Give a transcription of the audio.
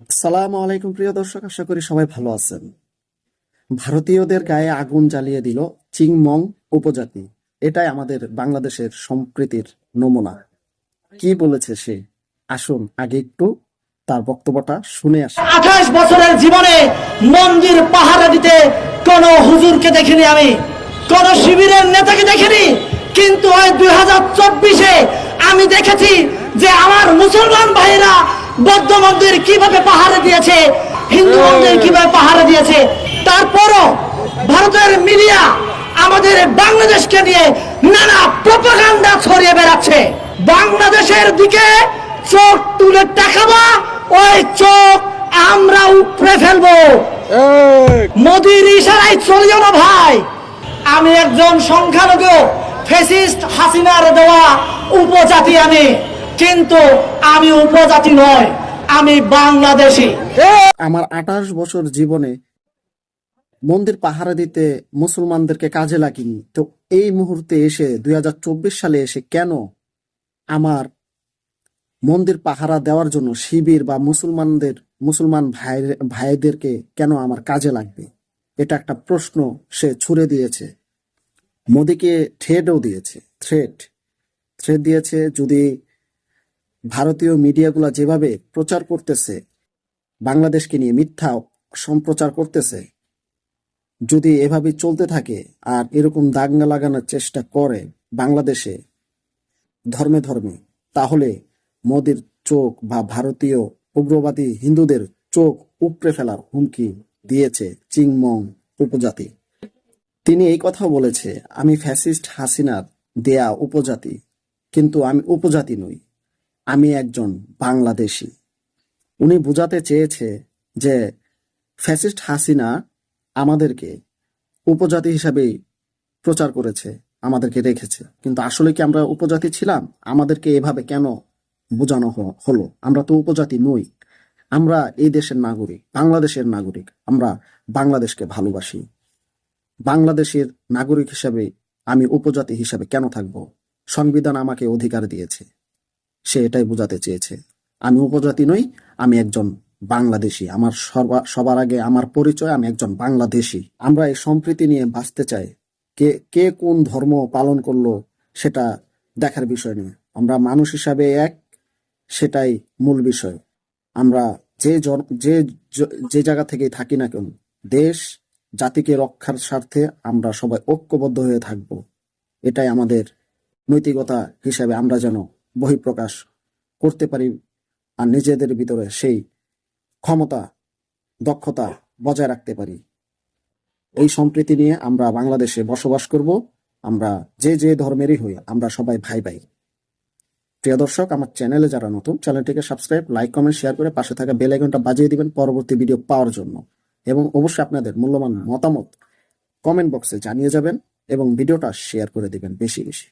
সালামু আলাইকুম, প্রিয় দর্শক। আশা করি সবাই ভালো আছেন। ভারতীয়দের গায়ে আগুন জ্বালিয়ে দিল চিংমং উপজাতি। এটাই আমাদের বাংলাদেশের সম্প্রীতির নমুনা। কি বলেছে সে? আসুন আগে একটু তার বক্তব্যটা শুনে আসি। আঠাশ বছরের জীবনে মন্দির পাহারা দিতে কোন হুজুরকে দেখিনি আমি। কোন শিবিরের নেতাকে দেখিনি। কিন্তু ওই দুই হাজার চব্বিশে আমি দেখেছি যে আমার মুসলমান ভাইরা বৌদ্ধ মন্দির কীভাবে পাহারা দিয়েছে হিন্দু মন্দির কীভাবে পাহারা দিয়েছে তারপরও ভারতের মিডিয়া আমাদের বাংলাদেশকে নিয়ে নানা প্রপাগান্ডা ছড়িয়ে বেড়াচ্ছে। বাংলাদেশের দিকে চোখ তুলে তাকাবা ওই চোখ আমরা উপড়ে ফেলব। মোদির ইশারায় চলে যাও না ভাই। আমি একজন সংখ্যালঘু ফেসিস্ট হাসিনার দেওয়া উপজাতি আমি। কিন্তু আমি উপজাতি নয়, আমি বাংলাদেশি। আমার আঠাশ বছর জীবনে মন্দির পাহারা দিতে মুসলমানদেরকে কাজে লাগিনি। তো এই মুহূর্তে এসে দুই সালে এসে কেন আমার মন্দির পাহারা দেওয়ার জন্য শিবির বা মুসলমানদের, মুসলমান ভাই ভাইদেরকে কেন আমার কাজে লাগবে? এটা একটা প্রশ্ন সে ছুড়ে দিয়েছে। মোদিকে থ্রেডও দিয়েছে। থ্রেড থ্রেড দিয়েছে যদি ভারতীয় মিডিয়াগুলো যেভাবে প্রচার করতেছে, বাংলাদেশকে নিয়ে মিথ্যা সম্প্রচার করতেছে, যদি এভাবে চলতে থাকে আর এরকম দাঙ্গা লাগানোর চেষ্টা করে বাংলাদেশে ধর্মে ধর্মে, তাহলে মোদির চোখ বা ভারতীয় উগ্রবাদী হিন্দুদের চোখ উপড়ে ফেলার হুমকি দিয়েছে চিংমং উপজাতি। তিনি এই কথা বলেছে, আমি ফ্যাসিস্ট হাসিনার দেয়া উপজাতি, কিন্তু আমি উপজাতি নই। আমি একজন বাংলাদেশি। উনি বোঝাতে চেয়েছে যে ফ্যাসিস্ট হাসিনা আমাদেরকে উপজাতি হিসাবেই প্রচার করেছে, আমাদেরকে রেখেছে। কিন্তু আসলে কি আমরা উপজাতি ছিলাম? আমাদেরকে এভাবে কেন বোঝানো হলো? আমরা তো উপজাতি নই। আমরা এই দেশের নাগরিক, বাংলাদেশের নাগরিক। আমরা বাংলাদেশকে ভালোবাসি। বাংলাদেশের নাগরিক হিসাবে আমি উপজাতি হিসাবে কেন থাকব? সংবিধান আমাকে অধিকার দিয়েছে। সে এটাই বোঝাতে চেয়েছে। আমি উপজাতি নই, আমি একজন বাংলাদেশি। আমার সবার আগে আমার পরিচয়, আমি একজন বাংলাদেশি। আমরা এই সম্প্রীতি নিয়ে বাঁচতে চাই। কে কে কোন ধর্ম পালন করল সেটা দেখার বিষয় নয়। আমরা মানুষ হিসাবে এক, সেটাই মূল বিষয়। আমরা যে যে যে জায়গা থেকে থাকি না কেন, দেশ, জাতিকে রক্ষার স্বার্থে আমরা সবাই ঐক্যবদ্ধ হয়ে থাকব। এটাই আমাদের নৈতিকতা হিসাবে আমরা যেন বহিঃপ্রকাশ করতে পারি আর নিজেদের ভিতরে সেই ক্ষমতা, দক্ষতা বজায় রাখতে পারি। এই সম্প্রীতি নিয়ে আমরা বাংলাদেশে বসবাস করব। আমরা যে যে ধর্মেরই হই, আমরা সবাই ভাই ভাই। প্রিয় দর্শক, আমার চ্যানেলে যারা নতুন, চ্যানেলটিকে সাবস্ক্রাইব, লাইক, কমেন্ট, শেয়ার করে পাশে থাকা বেল আইকনটা বাজিয়ে দিবেন পরবর্তী ভিডিও পাওয়ার জন্য। এবং অবশ্যই আপনাদের মূল্যবান মতামত কমেন্ট বক্সে জানিয়ে যাবেন এবং ভিডিওটা শেয়ার করে দিবেন বেশি বেশি।